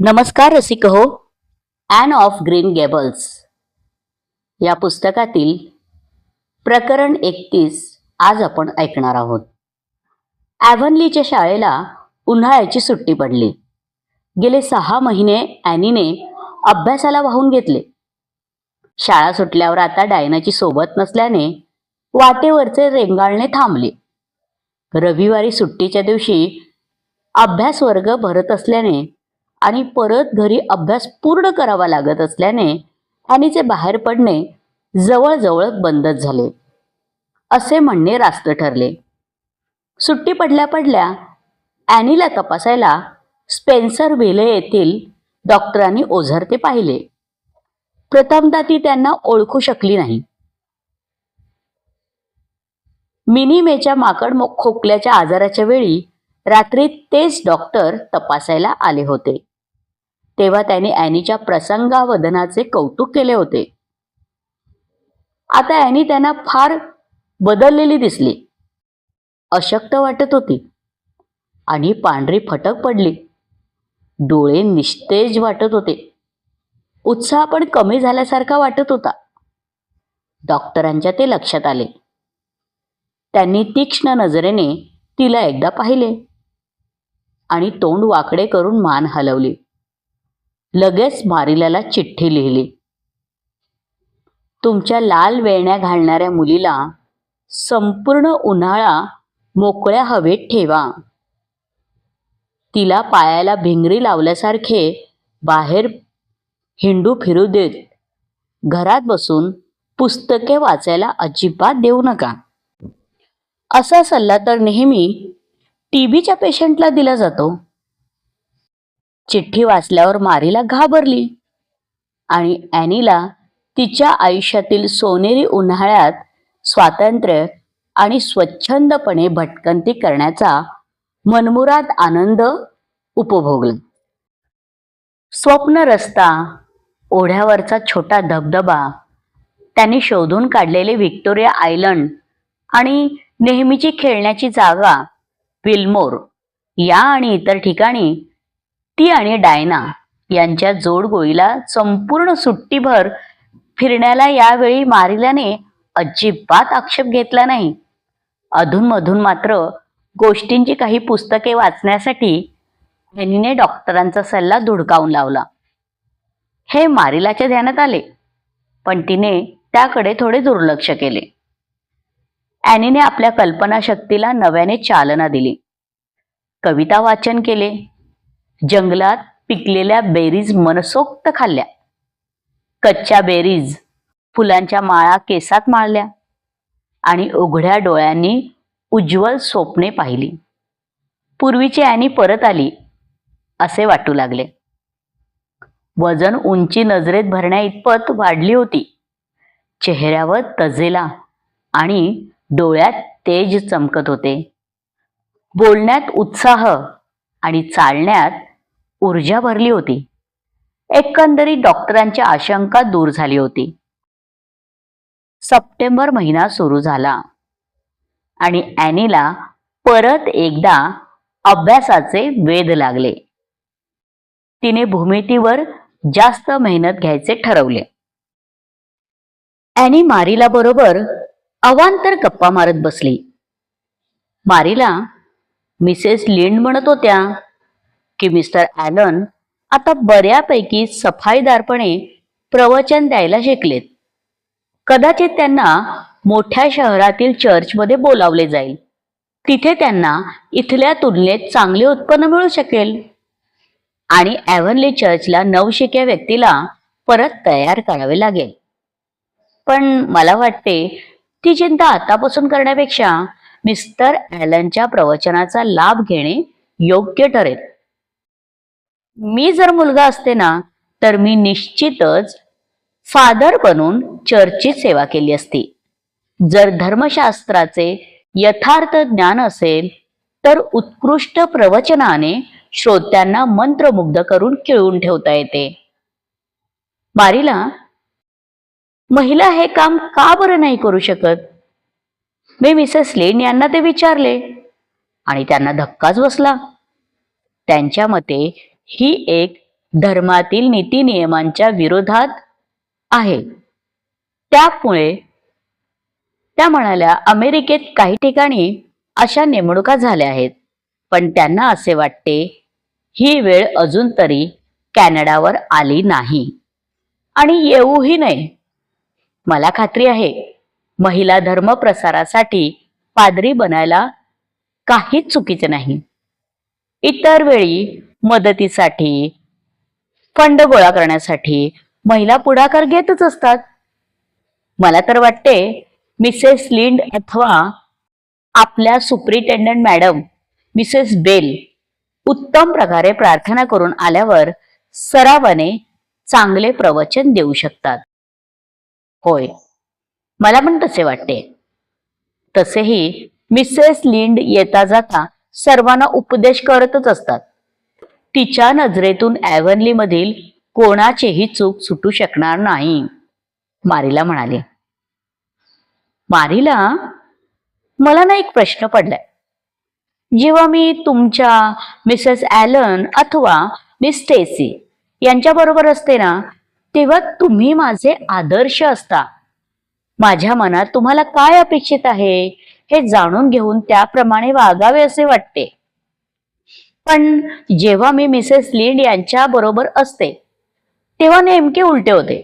नमस्कार रसिक हो ॲन ऑफ ग्रीन गेबल्स या पुस्तकातील प्रकरण एकतीस आज आपण ऐकणार आहोत. ॲव्हनलीच्या शाळेला उन्हाळ्याची सुट्टी पडली. गेले सहा महिने ॲनीने अभ्यासाला वाहून घेतले. शाळा सुटल्यावर आता डायनाची सोबत नसल्याने वाटेवरचे रेंगाळणे थांबले. रविवारी सुट्टीच्या दिवशी अभ्यास वर्ग भरत असल्याने आणि परत घरी अभ्यास पूर्ण करावा लागत असल्याने ॲनीचे बाहेर पडणे जवळजवळ बंदच झाले. असे म्हणणे रास्त ठरले. सुट्टी पडल्या पडल्या ॲनीला तपासायला स्पेन्सर व्हिले येथील डॉक्टरांनी ओझरते पाहिले. प्रथमतः ती त्यांना ओळखू शकली नाही. मिनीमेच्या माकड खोकल्याच्या आजाराच्या वेळी रात्री तेच डॉक्टर तपासायला आले होते. तेव्हा त्याने ॲनीच्या प्रसंगावधनाचे कौतुक केले होते. आता ॲनी त्यांना फार बदललेली दिसली. अशक्त वाटत होती. आणि पांढरी फटक पडली. डोळे निस्तेज वाटत होते. उत्साह पण कमी झाल्यासारखा वाटत होता. डॉक्टरांच्या ते लक्षात आले. त्यांनी तीक्ष्ण नजरेने तिला एकदा पाहिले. आणि तोंड वाकडे करून मान हलवली. लगेच मारिलाला चिठ्ठी लिहिली. तुमच्या लाल वेण्या घालणाऱ्या मुलीला संपूर्ण उन्हाळा मोकळ्या हवेत ठेवा. तिला पायाला भिंगरी लावल्यासारखे बाहेर हिंडू फिरू देत घरात बसून पुस्तके वाचायला अजिबात देऊ नका. असा सल्ला तर नेहमी टीबीच्या पेशंटला दिला जातो. चिठ्ठी वाचल्यावर मारीला घाबरली. आणि ॲनीला तिच्या आयुष्यातील सोनेरी उन्हाळ्यात स्वातंत्र्य आणि स्वच्छंदपणे भटकंती करण्याचा मनमुराद आनंद उपभोगला. स्वप्न रस्ता ओढ्यावरचा छोटा धबधबा त्यांनी शोधून काढलेले व्हिक्टोरिया आयलंड आणि नेहमीची खेळण्याची जागा विल्मोर या आणि इतर ठिकाणी ती आणि डायना यांच्या जोडगोळीला संपूर्ण सुट्टीभर फिरण्याला यावेळी मारिल्याने अजिबात आक्षेप घेतला नाही. अधूनमधून मात्र गोष्टींची काही पुस्तके वाचण्यासाठी हेनीने डॉक्टरांचा सल्ला धुडकावून लावला. हे मारिलाच्या ध्यानात आले पण तिने त्याकडे थोडे दुर्लक्ष केले. ॲनीने आपल्या कल्पनाशक्तीला नव्याने चालना दिली. कविता वाचन केले जंगलात पिकलेल्या बेरीज मनसोक्त खाल्ल्या. कच्च्या बेरीज फुलांच्या माळा केसात माळल्या आणि उघड्या डोळ्यांनी उज्ज्वल स्वप्ने पाहिली. पूर्वीची ॲनी परत आली असे वाटू लागले. वजन उंची नजरेत भरण्या इतपत वाढली होती. चेहऱ्यावर तजेला आणि डोळ्यात तेज चमकत होते. बोलण्यात उत्साह आणि चालण्यात ऊर्जा भरली होती. एकंदरीत डॉक्टरांची आशंका दूर झाली होती. सप्टेंबर महिना सुरू झाला. आणि ॲनीला परत एकदा अभ्यासाचे वेध लागले. तिने भूमितीवर जास्त मेहनत घ्यायचे ठरवले. ॲनी मारीला बरोबर अवांतर गप्पा मारत बसली. मारीला मिसेस लिंड म्हणत होत्या की मिस्टर ॲलन आता बऱ्यापैकी सफाईदारपणे प्रवचन द्यायला शिकलेत. कदाचित त्यांना मोठ्या शहरातील चर्चमध्ये बोलावले जाईल. तिथे त्यांना इथल्या तुलनेत चांगले उत्पन्न मिळू शकेल. आणि ॲव्हनली चर्चला नवशिक्या व्यक्तीला परत तयार करावे लागेल. पण मला वाटते ती चिंता आतापासून करण्यापेक्षा मिस्टर ॲलनच्या प्रवचनाचा लाभ घेणे योग्य ठरेल. मी जर मुलगा असते ना तर मी निश्चितच फादर बनून चर्चची सेवा केली असती. जर धर्मशास्त्राचे यथार्थ ज्ञान असेल तर उत्कृष्ट प्रवचनाने श्रोत्यांना मंत्रमुग्ध करून खिळवून ठेवता येते. मारीला महिला हे काम का बरं नाही करू शकत? मी मिसेस लेन यांना ते विचारले आणि त्यांना धक्काच बसला. त्यांच्या मते ही एक धर्मातील नीती नियमांच्या विरोधात आहे. त्यामुळे त्या म्हणाल्या अमेरिकेत काही ठिकाणी अशा नेमणुका झाल्या आहेत पण त्यांना असे वाटते ही वेळ अजून तरी कॅनडावर आली नाही. आणि येऊही नाही मला खात्री आहे महिला धर्म प्रसारासाठी पादरी बनायला काहीच चुकीचे नाही. इतर वेळी मदतीसाठी फंड गोळा करण्यासाठी महिला पुढाकार घेतच असतात. मला तर वाटते मिसेस लिंड अथवा आपल्या सुप्रिटेंडंट मॅडम मिसेस बेल उत्तम प्रकारे प्रार्थना करून आल्यावर सरावाने चांगले प्रवचन देऊ शकतात. होय मला पण तसे वाटते. तसेही मिसेस लिंड येता जाता सर्वांना उपदेश करतच असतात. तिच्या नजरेतून ॲव्हनलीमधील कोणाचीही कोणाचेही चूक सुटू शकणार नाही. मारीला म्हणाले. मारीला? मला ना एक प्रश्न पडलाय. जेव्हा मी तुमच्या मिसेस ॲलन अथवा मिस टेसी यांच्याबरोबर असते ना तेव्हा तुम्ही माझे आदर्श असता. माझ्या मनात तुम्हाला काय अपेक्षित आहे हे जाणून घेऊन त्याप्रमाणे वागावे असे वाटते. पण जेव्हा मी मिसेस लिंड यांच्या बरोबर असते तेव्हा नेमके उलटे होते.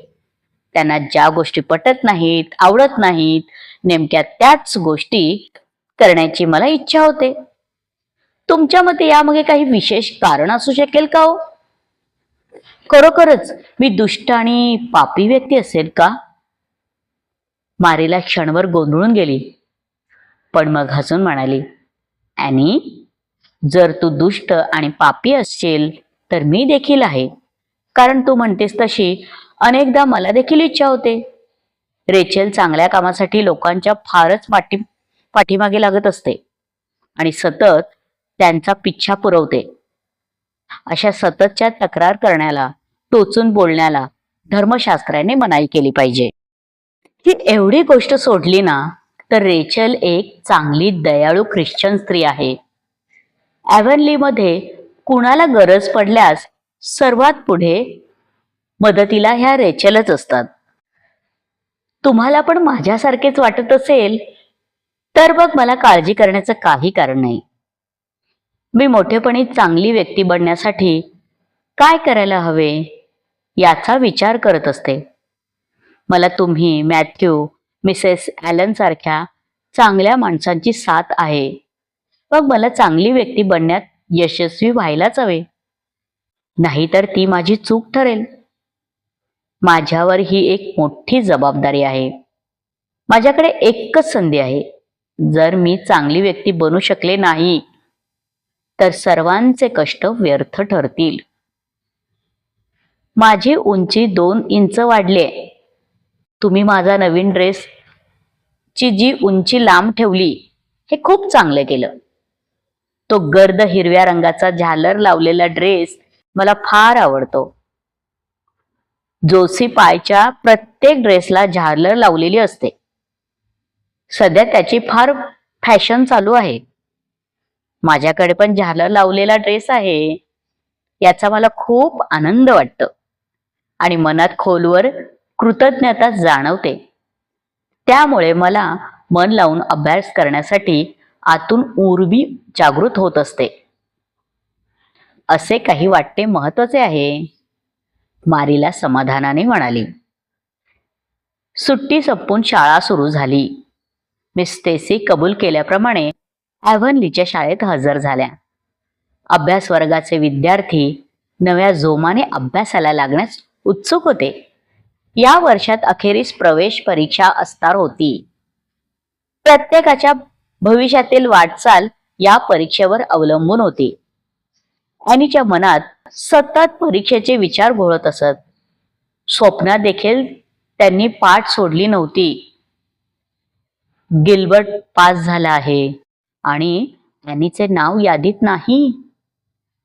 त्यांना ज्या गोष्टी पटत नाहीत आवडत नाहीत नेमक्या त्याच गोष्टी करण्याची मला इच्छा होते. तुमच्या मते यामागे काही विशेष कारण असू शकेल का हो? खरोखरच मी दुष्ट आणि पापी व्यक्ती असेल का? मारीला क्षणभर गोंधळून गेली पण मग हसून म्हणाली आणि जर तू दुष्ट आणि पापी असशील तर मी देखील आहे. कारण तू म्हणतेस तशी अनेकदा मला देखील इच्छा होते. रेचेल चांगल्या कामासाठी लोकांच्या फारच पाठी पाठीमागे लागत असते. आणि सतत त्यांचा पिच्छा पुरवते. अशा सततच्या तक्रार करण्याला टोचून बोलण्याला धर्मशास्त्राने मनाई केली पाहिजे. ही एवढी गोष्ट सोडली ना तर रेचल एक चांगली दयाळू ख्रिश्चन स्त्री आहे. ॲव्हनलीमध्ये कुणाला गरज पडल्यास सर्वात पुढे मदतीला ह्या रेचलच असतात. तुम्हाला पण माझ्यासारखेच वाटत असेल तर मग मला काळजी करण्याचं काही कारण नाही. मी मोठेपणी चांगली व्यक्ती बनण्यासाठी काय करायला हवे याचा विचार करत असते. मला तुम्ही मॅथ्यू मिसेस ॲलन सारख्या चांगल्या माणसांची साथ आहे. मग मला चांगली व्यक्ती बनण्यात यशस्वी व्हायलाच हवे. नाहीतर ती माझी चूक ठरेल. माझ्यावर ही एक मोठी जबाबदारी आहे. माझ्याकडे एकच संधी आहे. जर मी चांगली व्यक्ती बनू शकले नाही तर सर्वांचे कष्ट व्यर्थ ठरतील. माझी उंची दोन इंच वाढली. तुम्ही माझा नवीन ड्रेस ची जी उंची लांब ठेवली हे खूप चांगलं केलं. तो गर्द हिरव्या रंगाचा झालर लावलेला ड्रेस मला फार आवडतो. जोशी पायच्या प्रत्येक ड्रेसला झालर लावलेली असते. सध्या त्याची फार फॅशन चालू आहे. माझ्याकडे पण झालर लावलेला ड्रेस आहे. याचा मला खूप आनंद वाटतो. आणि मनात खोलवर कृतज्ञता जाणवते. त्यामुळे मला मन लावून अभ्यास करण्यासाठी आतून उर्वी जागृत होत असते. असे काही वाटते महत्त्वाचे आहे. मारीला समाधानाने म्हणाली. सुट्टी संपून शाळा सुरू झाली. मिस स्टेसी कबूल केल्याप्रमाणे ॲव्हनलीच्या शाळेत हजर झाल्या. अभ्यास वर्गाचे विद्यार्थी नव्या जोमाने अभ्यासाला लागण्यास उत्सुक होते. या वर्षात अखेरीस प्रवेश परीक्षा असणार होती. प्रत्येकाच्या भविष्यातील वाटचाल या परीक्षेवर अवलंबून होती. ॲनीच्या मनात सतत परीक्षेचे विचार घोळत असत. स्वप्नात देखील त्यांनी पाठ सोडली नव्हती. गिल्बर्ट पास झाला आहे आणि ॲनीचे नाव यादीत नाही.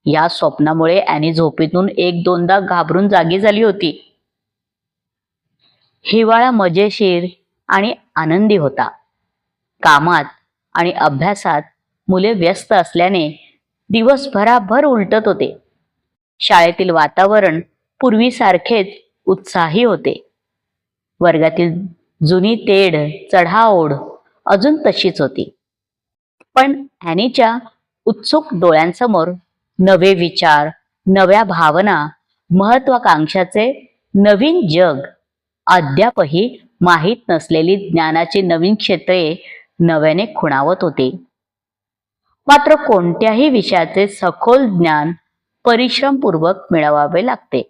या स्वप्नामुळे ॲनी झोपेतून एक दोनदा घाबरून जागी झाली होती. हिवाळा मजेशीर आणि आनंदी होता. कामात आणि अभ्यासात मुले व्यस्त असल्याने दिवसभराभर उलटत होते. शाळेतील वातावरण पूर्वीसारखेच उत्साही होते. वर्गातील जुनी तेढ चढाओढ अजून तशीच होती. पण ॲनीच्या उत्सुक डोळ्यांसमोर नवे विचार नव्या भावना महत्वाकांक्षाचे नवीन जग अद्यापही माहीत नसलेली ज्ञानाची नवीन क्षेत्रे नव्याने खुणावत होते. मात्र कोणत्याही विषयाचे सखोल ज्ञान परिश्रमपूर्वक मिळवावे लागते.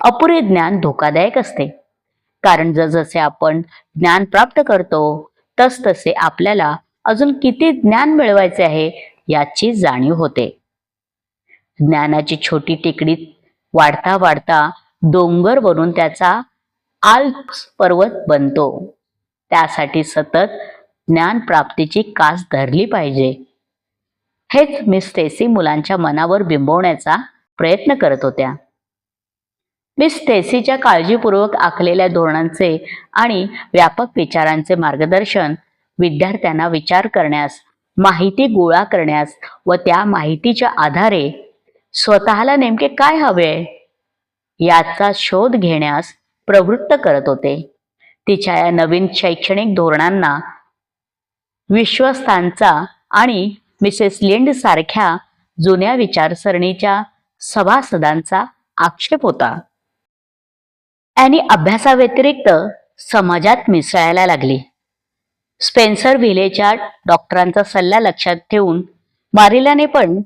अपुरे ज्ञान धोकादायक असते. कारण जसजसे आपण ज्ञान प्राप्त करतो तसतसे आपल्याला अजून किती ज्ञान मिळवायचे आहे याची जाणीव होते. ज्ञानाची छोटी टेकडी वाढता वाढता डोंगर बनून त्याचा आल्प्स पर्वत बनतो. त्यासाठी सतत ज्ञान प्राप्तीची कास धरली पाहिजे. हेच मिस स्टेसी मुलांच्या मनावर बिंबवण्याचा प्रयत्न करत होत्या. मिस स्टेसीच्या काळजीपूर्वक आखलेल्या धोरणांचे आणि व्यापक विचारांचे मार्गदर्शन विद्यार्थ्यांना विचार करण्यास माहिती गोळा करण्यास व त्या माहितीच्या आधारे स्वतःला नेमके काय हवे? याचा शोध घेण्यास प्रवृत्त करत होते. तिच्या या नवीन शैक्षणिक धोरणांना विश्वस्तांचा आणि मिसेस लिंड सारख्या जुन्या विचारसरणीच्या सभासदांचा आक्षेप होता. ॲनी अभ्यासाव्यतिरिक्त समाजात मिसळायला लागली. स्पेन्सर व्हिलेच्या डॉक्टरांचा सल्ला लक्षात ठेवून मारिलाने पण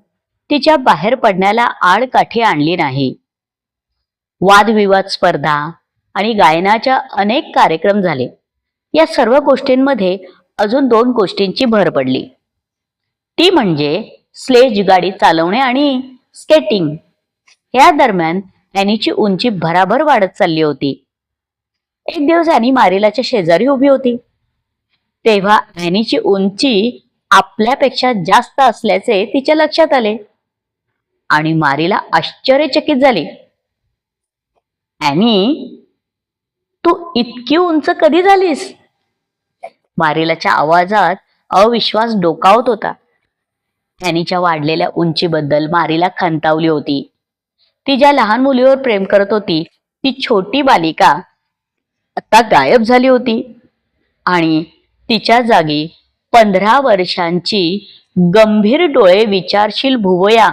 तिच्या बाहेर पडण्याला आडकाठी आणली नाही. वादविवाद स्पर्धा आणि गायनाच्या अनेक कार्यक्रम झाले. या सर्व गोष्टींमध्ये अजून दोन गोष्टींची भर पडली. ती म्हणजे स्लेज गाडी चालवणे आणि स्केटिंग. या दरम्यान ॲनीची उंची भराभर वाढत चालली होती. एक दिवस ॲनी मारिलाच्या शेजारी उभी होती. तेव्हा ॲनीची उंची आपल्यापेक्षा जास्त असल्याचे तिच्या लक्षात आले. आणि मारीला आश्चर्यचकित झाली. ॲनी तू इतकी उंच कधी झालीस? मारिलाच्या आवाजात अविश्वास डोकावत होता. ॲनीच्या वाढलेल्या उंचीबद्दल मारीला खंतावली होती. ती ज्या लहान मुलीवर प्रेम करत होती ती छोटी बालिका आता गायब झाली होती. आणि तिच्या जागी पंधरा वर्षांची गंभीर डोळे विचारशील भुवया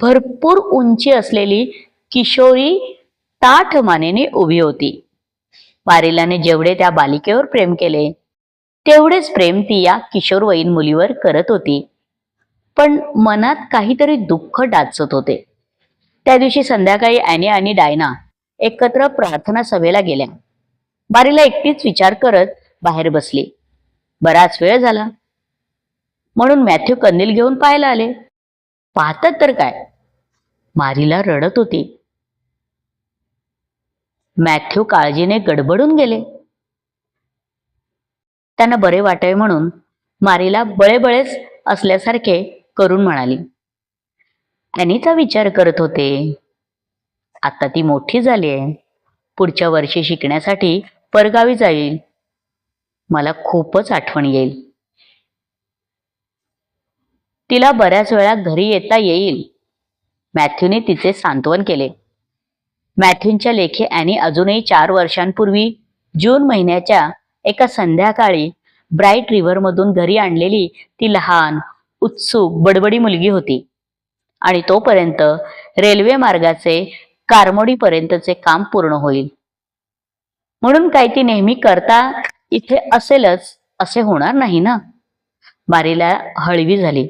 भरपूर उंची असलेली किशोरी ताठ मानेने उभी होती. मारिलाने जेवढे त्या बालिकेवर प्रेम केले तेवढेच प्रेम ती या किशोरवयीन मुलीवर करत होती. पण मनात काहीतरी दुःख डाचत होते. त्या दिवशी संध्याकाळी ॲने आणि डायना एकत्र प्रार्थना सभेला गेल्या. बारीला एकटीच विचार करत बाहेर बसली. बराच वेळ झाला. म्हणून मॅथ्यू कंदील घेऊन पाहायला आले. पाहतात तर काय? मारीला रडत होती. मॅथ्यू काळजीने गडबडून गेले. त्यांना बरे वाटावे म्हणून मारीला बळेबळेच असल्यासारखे करून म्हणाली. ॲनीचा विचार करत होते. आता ती मोठी झाली आहे. पुढच्या वर्षी शिकण्यासाठी परगावी जाईल. मला खूपच आठवण येईल. तिला बऱ्याच वेळा घरी येता येईल. मॅथ्यूने तिचे सांत्वन केले. मॅथ्यूंच्या लेखी ॲनी अजूनही चार वर्षांपूर्वी जून महिन्याच्या एका संध्याकाळी ब्राईट रिव्हरमधून घरी आणलेली ती लहान उत्सुक बडबडी मुलगी होती. आणि तोपर्यंत रेल्वे मार्गाचे कारमोडीपर्यंतचे काम पूर्ण होईल. म्हणून काय ती नेहमी करता इथे असेलच असे होणार नाही ना? मारीला हळवी झाली.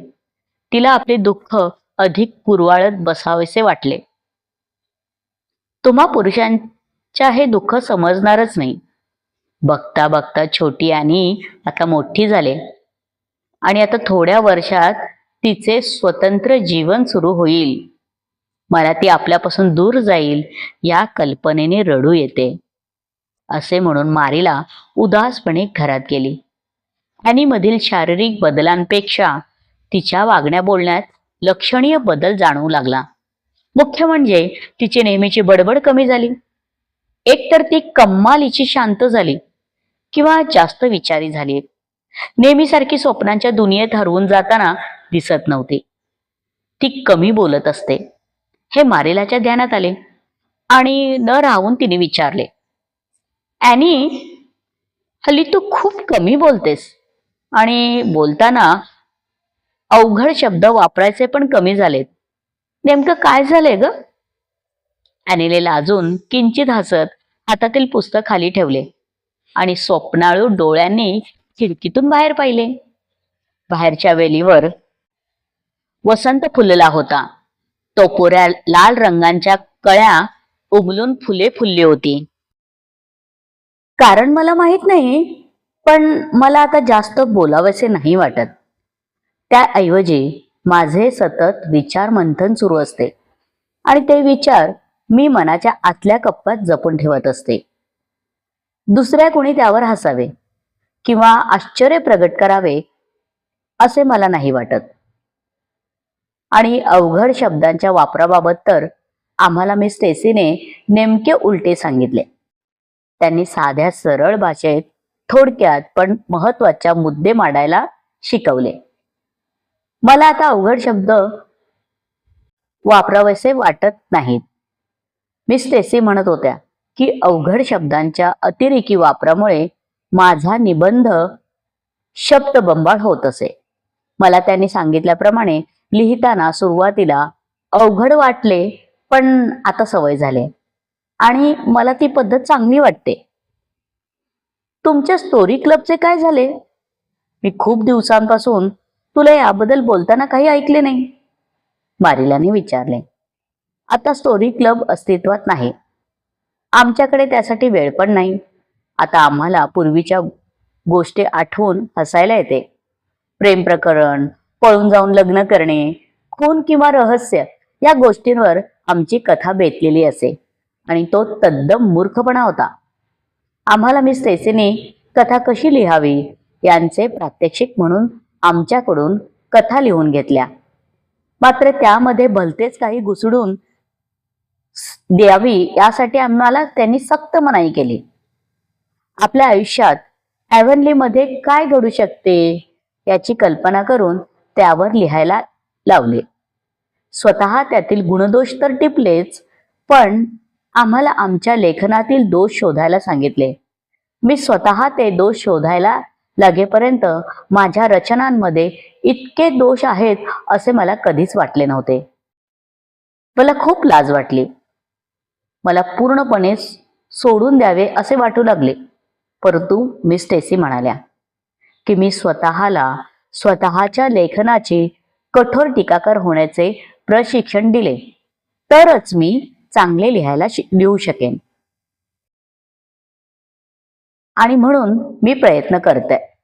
तिला आपले दुःख अधिक कुरवाळत बसावेसे वाटले. तुम्हा पुरुषांच्या हे दुःख समजणारच नाही. बघता बघता छोटी आणि आता मोठी झाले. आणि आता थोड्या वर्षात तिचे स्वतंत्र जीवन सुरू होईल. मला ती आपल्यापासून दूर जाईल या कल्पनेने रडू येते. असे म्हणून मारीला उदासपणे घरात गेली. आणि मधील शारीरिक बदलांपेक्षा तिच्या वागण्या बोलण्यात लक्षणीय बदल जाणवू लागला. मुख्य म्हणजे तिची नेहमीची बडबड कमी झाली. एकतर ती कम्मालीची शांत झाली. किंवा जास्त विचारी झाली. नेहमीसारखी स्वप्नांच्या दुनियेत हरवून जाताना दिसत नव्हती. ती कमी बोलत असते. हे मारेलाच्या ध्यानात आले. आणि न राहून तिने विचारले. ॲनी हल्ली तू खूप कमी बोलतेस. आणि बोलताना अवघड शब्द वापरायचे पण कमी झालेत. नेमकं काय झालंय ग? ॲनीले लाजून किंचित हसत हातातील पुस्तक खाली ठेवले. आणि स्वप्नाळू डोळ्यांनी खिडकीतून बाहेर पाहिले. बाहेरच्या वेलीवर वसंत फुलला होता. तो पोऱ्या लाल रंगांच्या कळ्या उमलून फुले फुलली होती. कारण मला माहीत नाही पण मला आता जास्त बोलावेसे नाही वाटत. त्याऐवजी माझे सतत विचार मंथन सुरू असते. आणि ते विचार मी मनाच्या आतल्या कप्प्यात जपून ठेवत असते. दुसऱ्या कोणी त्यावर हसावे किंवा आश्चर्य प्रगट करावे असे मला नाही वाटत. आणि अवघड शब्दांच्या वापराबाबत तर आम्हाला मिस स्टेसीने नेमके उलटे सांगितले. त्यांनी साध्या सरळ भाषेत थोडक्यात पण महत्त्वाच्या मुद्दे मांडायला शिकवले. मला आता अवघड शब्द वापरावेसे वाटत नाहीत. मिस स्टेसी म्हणत होत्या की अवघड शब्दांच्या अतिरेकी वापरामुळे माझा निबंध शब्दबंबाळ होत असे. मला त्यांनी सांगितल्याप्रमाणे लिहिताना सुरुवातीला अवघड वाटले पण आता सवय झाले आणि मला ती पद्धत चांगली वाटते. तुमच्या स्टोरी क्लबचे काय झाले? मी खूप दिवसांपासून तुला याबद्दल बोलताना काही ऐकले नाही. मारिलाने विचारले आता स्टोरी क्लब अस्तित्वात नाही. आमच्याकडे त्यासाठी वेळ पण नाही. आता आम्हाला पूर्वीच्या गोष्टी आठवून हसायला येते. प्रेम प्रकरण पळून जाऊन लग्न करणे खून किंवा रहस्य या गोष्टींवर आमची कथा बेतलेली असे. आणि तो तद्दम मूर्खपणा होता. आम्हाला मिस स्टेसीने कथा कशी लिहावी यांचे प्रात्यक्षिक म्हणून आमच्याकडून कथा लिहून घेतल्या. मात्र त्यामध्ये भलतेच काही घुसडून द्यावी यासाठी आम्हाला त्यांनी सक्त मनाई केली. आपल्या आयुष्यात ॲव्हनलीमध्ये काय घडू शकते याची कल्पना करून त्यावर लिहायला लावले. स्वतः त्यातील गुणदोष तर टिपलेच पण आम्हाला आमच्या लेखनातील दोष शोधायला सांगितले. मी स्वतः ते दोष शोधायला लागेपर्यंत माझ्या रचनांमध्ये इतके दोष आहेत असे मला कधीच वाटले नव्हते. मला खूप लाज वाटली. मला पूर्णपणे सोडून द्यावे असे वाटू लागले. परंतु मी स्टेसी म्हणाल्या की मी स्वतःला स्वतःच्या लेखनाची कठोर टीकाकार होण्याचे प्रशिक्षण दिले. तरच मी चांगले लिहायला लिहू शकेन. आणि म्हणून मी प्रयत्न करते.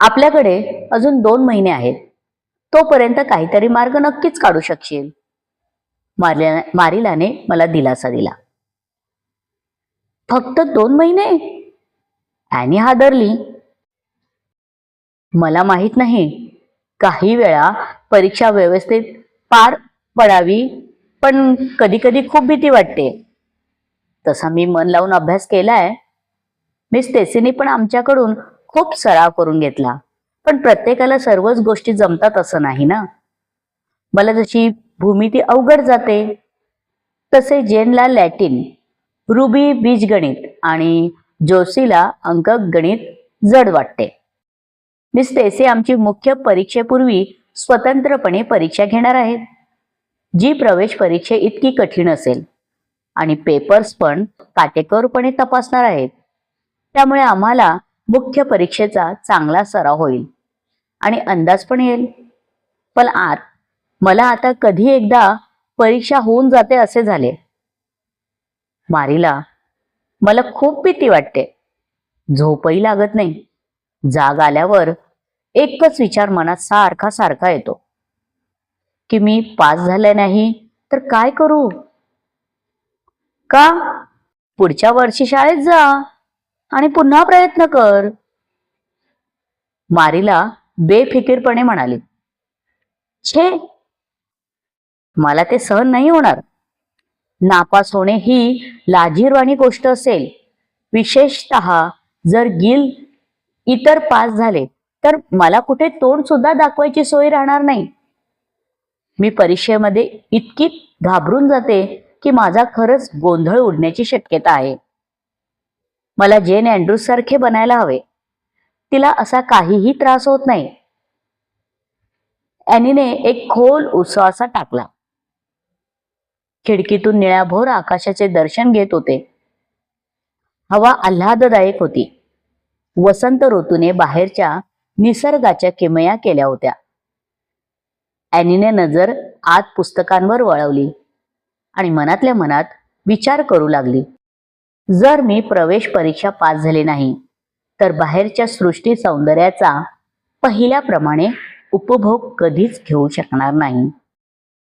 आपल्याकडे अजून दोन महिने आहेत. तोपर्यंत काहीतरी मार्ग नक्कीच काढू शकशील. मारिला मारिलाने मला दिलासा दिला. फक्त दोन महिने? ॲनी हादरली. मला माहीत नाही. काही वेळा परीक्षा व्यवस्थित पार पडावी पण कधी कधी खूप भीती वाटते. तसा मी मन लावून अभ्यास केलाय. मिस तेसीने पण आमच्याकडून खूप सराव करून घेतला. पण प्रत्येकाला सर्वच गोष्टी जमतात असं नाही ना? मला जशी भूमिती अवघड जाते. तसे जेनला लॅटिन रुबी बीजगणित आणि जोशीला अंकगणित जड वाटते. मिस स्टेसी आमची मुख्य परीक्षेपूर्वी स्वतंत्रपणे परीक्षा घेणार आहेत. जी प्रवेश परीक्षे इतकी कठीण असेल आणि पेपर्स पण काटेकोरपणे तपासणार आहेत. त्यामुळे आम्हाला मुख्य परीक्षेचा चांगला सराव होईल आणि अंदाज पण येईल. पण आत मला आता कधी एकदा परीक्षा होऊन जाते असे झाले. मारीला. मला खूप भीती वाटते. झोपही लागत नाही. जाग आल्यावर एकच विचार मनात सारखा सारखा येतो. की मी पास झाले नाही तर काय करू? का? पुढच्या वर्षी शाळेत जा आणि पुन्हा प्रयत्न कर. मारीला बेफिकीरपणे म्हणाली. छे! मला ते सहन नाही होणार. नापास होणे ही लाजीरवाणी गोष्ट असेल. विशेषत जर गिल इतर पास झाले तर मला कुठे तोंड सुद्धा दाखवायची सोय राहणार नाही. मी परीक्षेमध्ये इतकी घाबरून जाते की माझा खरंच गोंधळ उडण्याची शक्यता आहे. मला जेन अँड्रूज सारखे बनायला हवे. तिला असा काहीही त्रास होत नाही. ॲनीने एक खोल उश्वासा टाकला. खिडकीतून निळ्याभोर आकाशाचे दर्शन घेत होते. हवा आल्हाददायक होती. वसंत ऋतूने बाहेरच्या निसर्गाच्या किमया केल्या होत्या. ॲनीने नजर आत पुस्तकांवर वळवली आणि मनातल्या मनात विचार करू लागली. जर मी प्रवेश परीक्षा पास झाले नाही तर बाहेरच्या सृष्टी सौंदर्याचा पहिल्याप्रमाणे उपभोग कधीच घेऊ शकणार नाही.